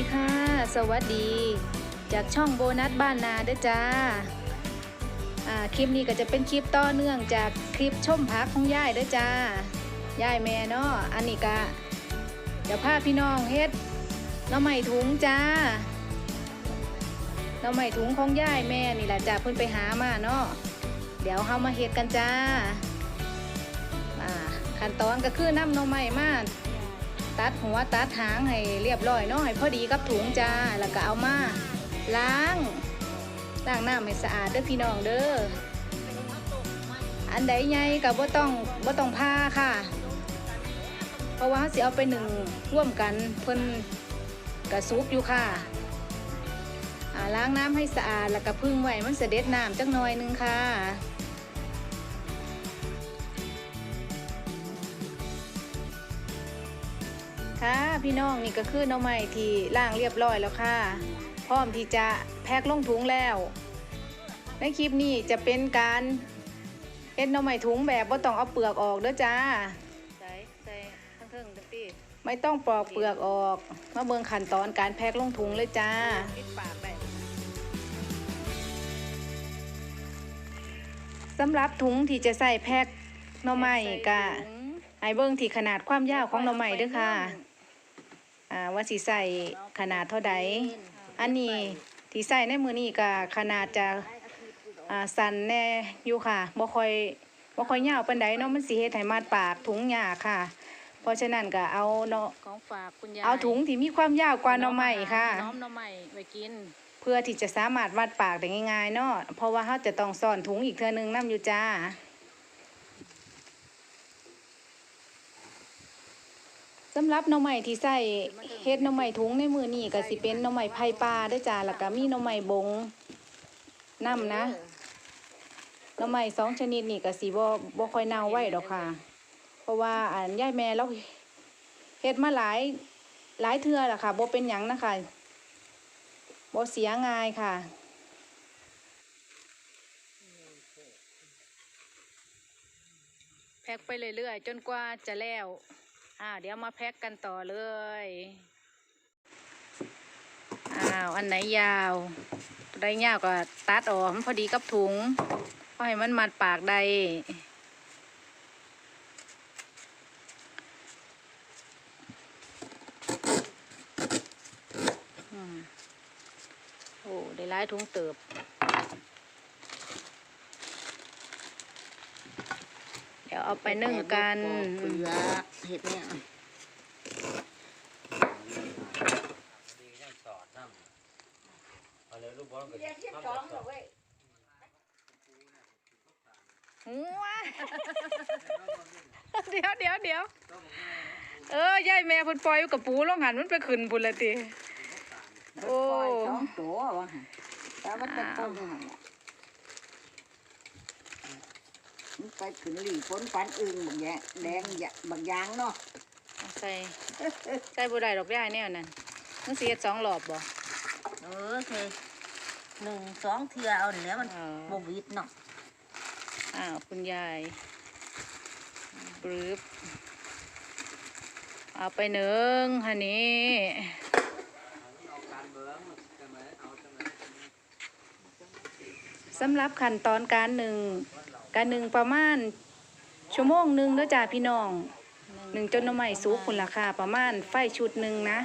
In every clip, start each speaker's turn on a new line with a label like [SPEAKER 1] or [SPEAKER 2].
[SPEAKER 1] สดีค่ะ สวัสดี จากช่องโบนัสบ้านนาเด้อจ้าคลิปนี้ก็จะเป็นคลิปต่อเนื่องจากคลิปชมพักของยายเด้อจ้ายายแม่เนาะอันนี้ก็จะพาพี่น้องเฮ็ดน้ำใหม่ถุงจ้าน้ำใหม่ถุงของยายแม่นี่แหละจ้าเพิ่นไปหามาเนาะเดี๋ยวเฮามาเฮ็ดกันจ้าขั้นตอนก็คือน้ำน้ำใหม่มา ตัดหัวตัดหางให้เรียบร้อยเนาะให้พอดีกับถุงจ้าแล้วก็เอามาล้างล้างน้ำให้สะอาดเด้อพี่น้องเด้ออันใดใหญ่กับบ่ต้องบ่ต้องผ้าค่ะ เพราะว่าสิเอาไปหนึ่งร่วมกันเพิ่นกระซุกอยู่ค่ะล้างน้ำให้สะอาดแล้วก็พึ่งไว้มันเสด็จน้ำจักหน่อยหนึงค่ะ ค่ะพี่น้องนี่ก็คือหน้องใหม่ที่ล่างเรียบร้อยแล้วค่ะ พร้อมที่จะแพ็คลงถุงแล้ว ในคลิปนี้จะเป็นการเฮ็ดหน้องใหม่ถุงแบบบ่ต้องเอาเปลือกออกเด้อจ้า
[SPEAKER 2] ใส่ใส่ทั้งเทิงทั้งปี
[SPEAKER 1] ไม่ต้องปอกเปลือกออก มาเบิ่งขั้นตอนการแพ็คลงถุงเลยจ้า
[SPEAKER 2] ปิดปากได้
[SPEAKER 1] สำหรับถุงที่จะใส่แพ็คหน่อไม้กะ
[SPEAKER 2] ถุง
[SPEAKER 1] ไอเบิ่งที่ขนาดความยาวของหน่อไม้เด้อค่ะ อ่าว่าสิใส่ขนาดเท่าใดอันนี้ที่ใส่ในมือนี้ก็ขนาดจะอ่าสั้นแน่อยู่ค่ะบ่ค่อยบ่ค่อยยาวปานใดเนาะมันสิเฮ็ดให้มัดปากถุงยากค่ะ เพราะฉะนั้นก็เอาเนาะ
[SPEAKER 2] ของฝากคุณยาย
[SPEAKER 1] เอาถุงที่มีความยาวกว่าหน่อไม้ค่ะ
[SPEAKER 2] น้อมหน่อไม้ไว้กิน
[SPEAKER 1] เพื่อที่จะสามารถวัดปากได้ง่ายๆเนาะเพราะว่าเราจะต้องซ่อนถุงอีกเทื่อนึงนํอยู่จ้า สำหรับหน่อไม้ที่ใส่เฮ็ดหน่อไม้ถุงในมือนี้ก็สิเป็นหน่อไม้ไผ่ปลาเด้จ้าแล้วก็มีหน่อไม้บงนํนะหน่อไม้สองชนิดนี่ก็สิบ่บ่ค่อยเน่าไว้ดอกค่ะ เพราะว่าอันยายแม่เราเฮ็ดมาหลายหลายเทื่อล้วค่ะบ่เป็นหยังนะคะบ่เสียง่ายค่ะแพ็คไปเรื่อยๆจนกว่าจะแล้ว อ่าเดี๋ยวมาแพ็คกันต่อเลย อ้าว อันไหนยาวตัวใดยาวก็ตัดออกมันพอดีกับถุงเพราะให้มันมัดปากใดอืมโอ้ ได้หลายถุงเติบ เดี๋ยวเอาไปนึ่งกัน
[SPEAKER 3] เปลือเห็ดเนี่ย
[SPEAKER 4] ดียังสอนน้ำเอาเลยลูกบอลก็ทำแบบสอน
[SPEAKER 1] หัวเดี๋ยวเดี๋ยวเดี๋ยวเออยายแม่เพุ่นปล่อยอยู่กับปูลงหันมันไปขึ้นพุ่นละติโอ้
[SPEAKER 3] ปล่อยสองตัวว่าหั่นแต่ว่าจะต้นหันแหละมัน ไปขึ้นหลีฝนปันอึ่งบางแยงแดงยะบางอยางเนาะ
[SPEAKER 1] เอาใส่ใส่บ่ได้ดอกได้แน่นั่นมันสิเฮ็ดสองรอบบ่
[SPEAKER 3] เออเคหนึ่งสองเทือเอาแล้วมัน
[SPEAKER 1] อ๋อ
[SPEAKER 3] บวิดเนาะ
[SPEAKER 1] อ้าวคุณยายปรึบเอาไปหนึ่งฮันนี้สำหรับขั้นตอนการหนึ่ง กันหนึ่งประมาณชั่วโมงหนึ่งเด้อจ้าพี่น้องหนึ่งจนน้ำใหม่สุกคุณราคาประมาณไฟชุดหนึ่งนะ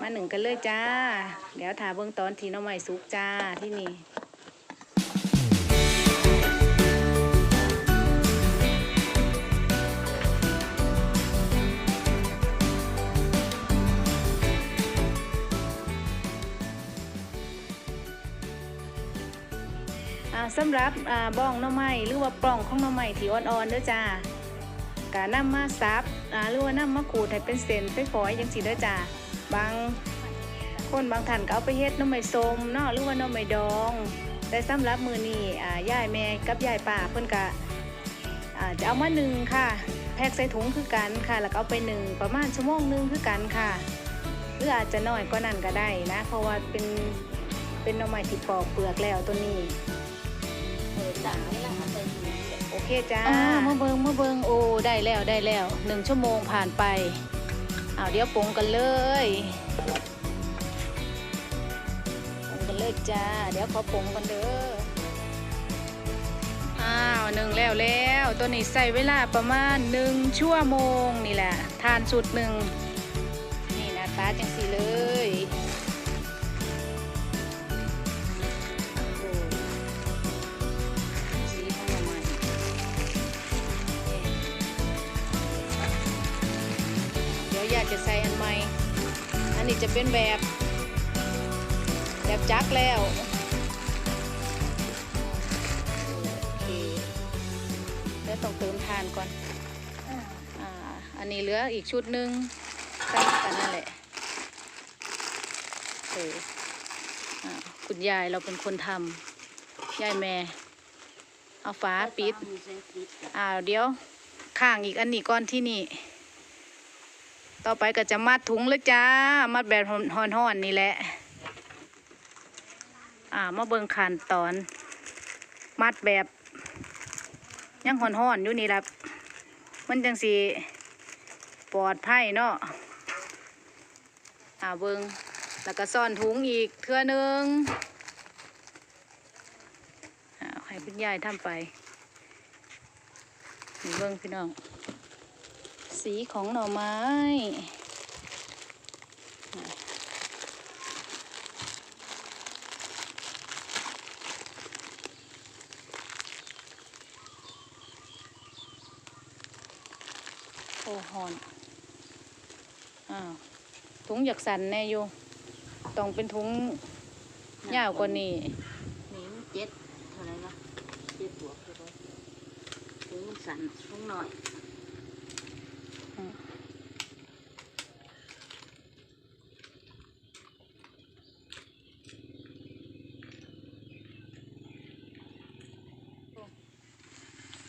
[SPEAKER 1] มาหนึ่งกันเลยจ้า เดี๋ยวถาเบื้องตอนที่น้ำใหม่สุกจ้าที่นี่ อ่าสำหรับบ้องน้ำไม้หรือว่าปล่องของน้ำไม้ที่อ่อนๆเด้อจ้ากะนำมาซับหรือว่านำมาขูดให้เป็นเส้นฝอยๆจังซี่เด้อจ้าบางคนบางท่านก็เอาไปเฮ็ดน้ำไม้ส้มเนาะหรือว่าน้ำไม้ดอง แต่สำหรับมือนี้อ่ายายแม่กับยายป้าเพิ่นก็จะเอามาหนึ่งค่ะ แพ็คใส่ถุงคือกันค่ะ แล้วก็เอาไปหนึ่งประมาณชั่วโมงหนึงคือกันค่ะ หรืออาจจะน้อยกว่านั้นก็ได้นะ เพราะว่าเป็นเป็นหน่อไม้ที่ปอกเปลือกแล้วตัวนี้
[SPEAKER 3] เออต่างนี่ละค่ะใส่ถุง
[SPEAKER 1] โอเคจ้ามาเบิงมาเบิงโอ้ได้แล้วได้แล้วหนึ่งชั่วโมงผ่านไปเอาเดี๋ยวปรุงกันเลยปรุงกันเลยจ้า เดี๋ยวขอปรุงกันเด้ออ้าวหนึ่งแล้วแล้วตัวนี้ใส่เวลาประมาณหนึ่งชั่วโมงนี่แหละทานสูตรหนึ่ง อยากจะใส่อันใหม่ อันนี้จะเป็นแบบ แบบจักแล้วโอเคเดี๋ยวต้องเติมทานก่อนอ่าอันนี้เหลืออีกชุดหนึ่งตั้งกันนั่นแหละโอเคอ่าคุณยายเราเป็นคนทำยายแม่ เอาฝาปิด
[SPEAKER 3] มีเส้นปิดกับ
[SPEAKER 1] อ่าเดี๋ยวข้างอีกอันนี้ก่อนที่นี่ ต่อไปก็จะมัดถุงเลยจ้า มัดแบบห่อนๆนี่แหละ อ่า มาเบิ่งขั้นตอน มัดแบบยังห่อนๆอยู่นี่ละมันจังสีปลอดภัยเนาะ อ่าเบิ่งแล้วก็ซ่อนถุงอีกเทื่อนึงให้คุณยายทำไป เบิ่งพี่น้อง สีของหน่อไม้ โอ้หอน อ้าว ถุงอยากสั่นแน่อยู่ ต้องเป็นถุงยาวกว่านี้
[SPEAKER 3] นี่มันเจ็ดเท่าไรวะเจ็ดบวกเท่าไรถึงมันสั่นลงหน่อย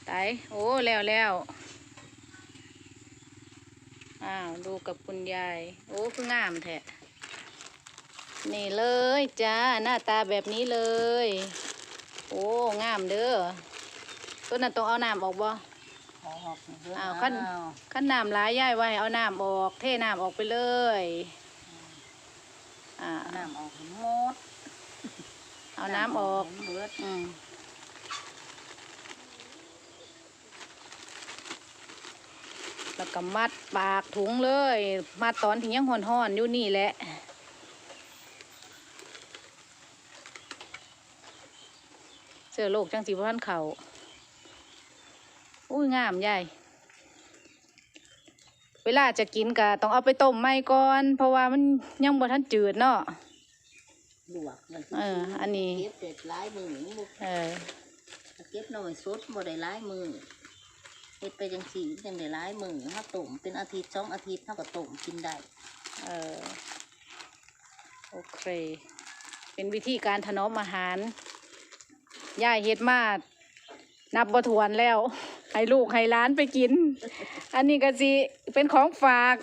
[SPEAKER 1] ไตโอ้แล้วแล้วอ้าวดูกับคุณยาย โอ้คืองามแท้นี่เลยจ้าหน้าตาแบบนี้เลย โอ้งามเด้อต้นนั้นต้องเอาน้ำออกบ่
[SPEAKER 3] ออกเด้
[SPEAKER 1] อ้าวขั้นขั้นน้ำหลายย่ายไว้เอาน้ำออกเทน้ำออกไปเลยอ่า
[SPEAKER 3] น้ำออกให้หมด
[SPEAKER 1] เอาน้ำออก
[SPEAKER 3] ให้เบิด
[SPEAKER 1] อืม แล้วก็มัดปากถุงเลยมัดตอนที่ยังห่อนๆอยู่นี่แหละเสื้อโลกจังสีพันเขาอุ้ยงามใหญ่ เวลาจะกินก็ต้องเอาไปต้มไม่ก่อน เพราะว่ามันยังบ่ทันจืดเนาะ
[SPEAKER 3] ลวกมัน
[SPEAKER 1] เออ อันนี้
[SPEAKER 3] เก็บเด็ดหลายมือบุก
[SPEAKER 1] เออ
[SPEAKER 3] เก็บหน่อยสดบ่ได้หลายมือเฮ็ดไปจังสี่จังได้หลายมือถ้าต้มเป็นอาทิตย์สองอาทิตย์เท่ากับต้มกินได้
[SPEAKER 1] เออโอเค เป็นวิธีการถนอมอาหารย่ายเฮ็ดมานับบ่ถ้วนแล้ว ให้ลูกให้ร้านไปกิน อันนี้ก็สิเป็นของฝาก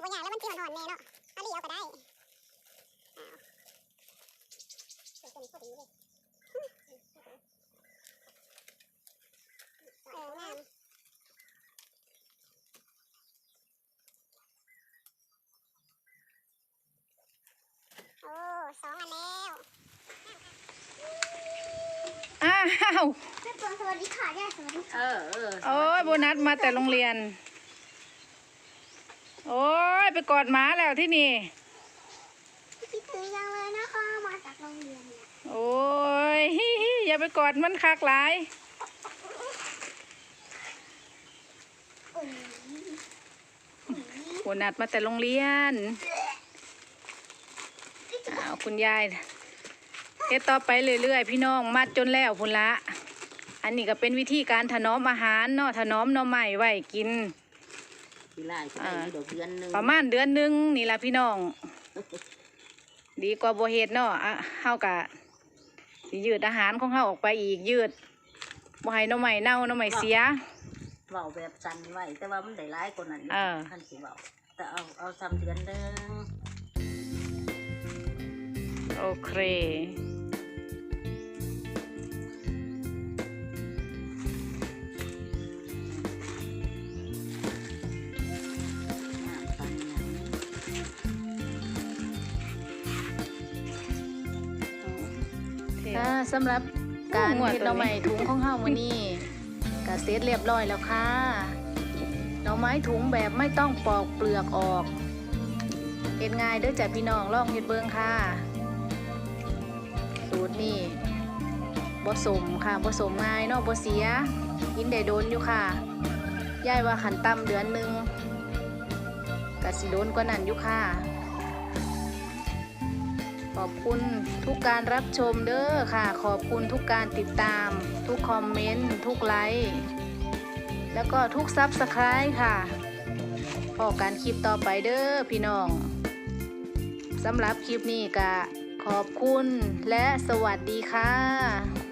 [SPEAKER 5] บ่อยากแล้วมันสินหอนแน่เนาะ เอาเลียวก็ได้อ้าวเป็นคนพอดีเลยเอองามโอ้สองอันแล้ว
[SPEAKER 1] อ้าว
[SPEAKER 5] แม่ปองสวัสดีค่ะย่าสวัสดีค่ะ
[SPEAKER 3] เออเออ
[SPEAKER 1] โอ้ยโบนัสมาแต่โรงเรียน โอ้ยไปกอดหมาแล้วที่นี่
[SPEAKER 5] คิดถึงยังเลยนะคะมาจากโรงเรียนเนี่ย
[SPEAKER 1] โอ้ยฮิฮิอย่าไปกอดมันคักหลาย
[SPEAKER 5] อืม
[SPEAKER 1] โบนัสมาแต่โรงเรียนอ้าวคุณยายเฮ็ดต่อไปเรื่อยๆ พี่น้องมัดจนแล้วพุ่นละ อันนี้ก็เป็นวิธีการถนอมอาหารเนาะถนอมหน่อไม้ไว้กิน
[SPEAKER 3] ทีไรก็ได้อยู่ดอกเดือนหนึง
[SPEAKER 1] ประมาณเดือนหนึงนี่ละพี่น้อง ดีกว่าบ่เฮ็ดเนาะอะเฮากะสิยืดอาหารของเฮาออกไปอีกยืดบ่ให้หน่อไม้เน่าหน่อไม้เสีย
[SPEAKER 3] เว้าแบบสั่นไว้ แต่ว่ามันได้หลายกว่านั้นอยู่
[SPEAKER 1] เออ
[SPEAKER 3] ท่านสิเว้าแต่เอาเอาซ้ำเดือนหนึง
[SPEAKER 1] โอเค สำหรับการ
[SPEAKER 2] หมวด
[SPEAKER 1] เฮ็ด
[SPEAKER 2] ตัวนี้
[SPEAKER 1] หน่อไม้ถุงของเฮามื้อนี้ก็เสร็จเรียบร้อยแล้วค่ะหน่อไม้ถุงแบบไม่ต้องปอกเปลือกออกเฮ็ดง่ายเด้อจ้ะพี่น้องลองเฮ็ดเบิ่งค่ะ สูตรนี่บ่สมค่ะบ่สมง่ายเนาะบ่เสียกินได้โดนอยู่ค่ะยายว่าขันต่ำเดือนหนึงก็สิโดนกว่านั้นอยู่ค่ะ ขอบคุณทุกการรับชมเด้อค่ะ ขอบคุณทุกการติดตาม ทุกคอมเมนต์ ทุกไลค์ แล้วก็ทุกซับสไครต์ค่ะ พอการคลิปต่อไปเด้อพี่น้องสำหรับคลิปนี้ก็ขอบคุณและสวัสดีค่ะ